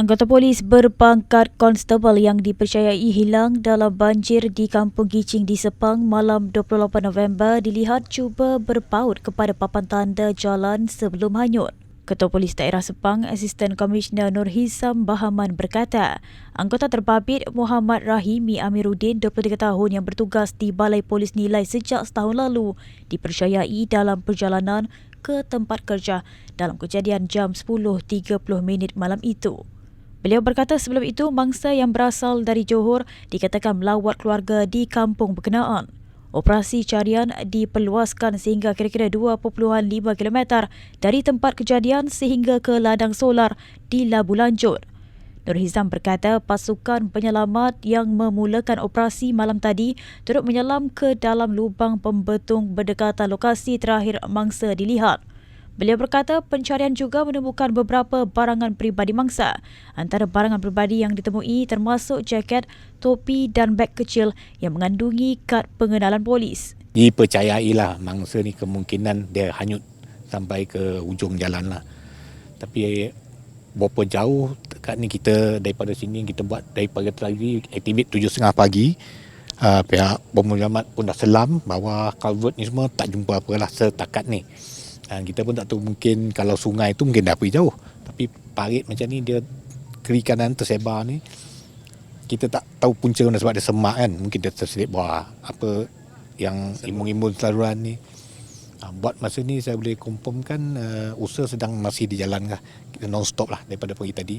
Anggota polis berpangkat konstable yang dipercayai hilang dalam banjir di Kampung Gicing di Sepang malam 28 November dilihat cuba berpaut kepada papan tanda jalan sebelum hanyut. Ketua Polis Daerah Sepang, Asisten Komisioner Nur Hizam Bahaman berkata, anggota terbabit Muhammad Rahimi Amiruddin, 23 tahun yang bertugas di Balai Polis Nilai sejak setahun lalu, dipercayai dalam perjalanan ke tempat kerja dalam kejadian jam 10.30 minit malam itu. Beliau berkata sebelum itu mangsa yang berasal dari Johor dikatakan melawat keluarga di kampung berkenaan. Operasi carian diperluaskan sehingga kira-kira 2.5 km dari tempat kejadian sehingga ke ladang solar di Labu Lanjut. Nur Hizam berkata pasukan penyelamat yang memulakan operasi malam tadi turut menyelam ke dalam lubang pembetung berdekatan lokasi terakhir mangsa dilihat. Beliau berkata pencarian juga menemukan beberapa barangan peribadi mangsa. Antara barangan peribadi yang ditemui termasuk jaket, topi dan beg kecil yang mengandungi kad pengenalan polis. Dipercayailah mangsa ni kemungkinan dia hanyut sampai ke ujung jalan lah. Tapi berapa jauh dekat ni kita daripada sini kita buat daripada tadi aktivit tujuh setengah pagi. Uh, pihak pemuliamat pun dah selam bahawa culvert ni semua tak jumpa apa lah setakat ni. Dan kita pun tak tahu mungkin kalau sungai tu mungkin dah pergi jauh. Tapi parit macam ni dia kiri kanan tersebar ni. Kita tak tahu punca mana sebab dia semak kan. Mungkin dia terselip bawah apa yang imun-imun selaluan ni. Ha, buat masa ni saya boleh confirmkan uh, usaha sedang masih dijalankan. Kita non stop lah daripada pagi tadi.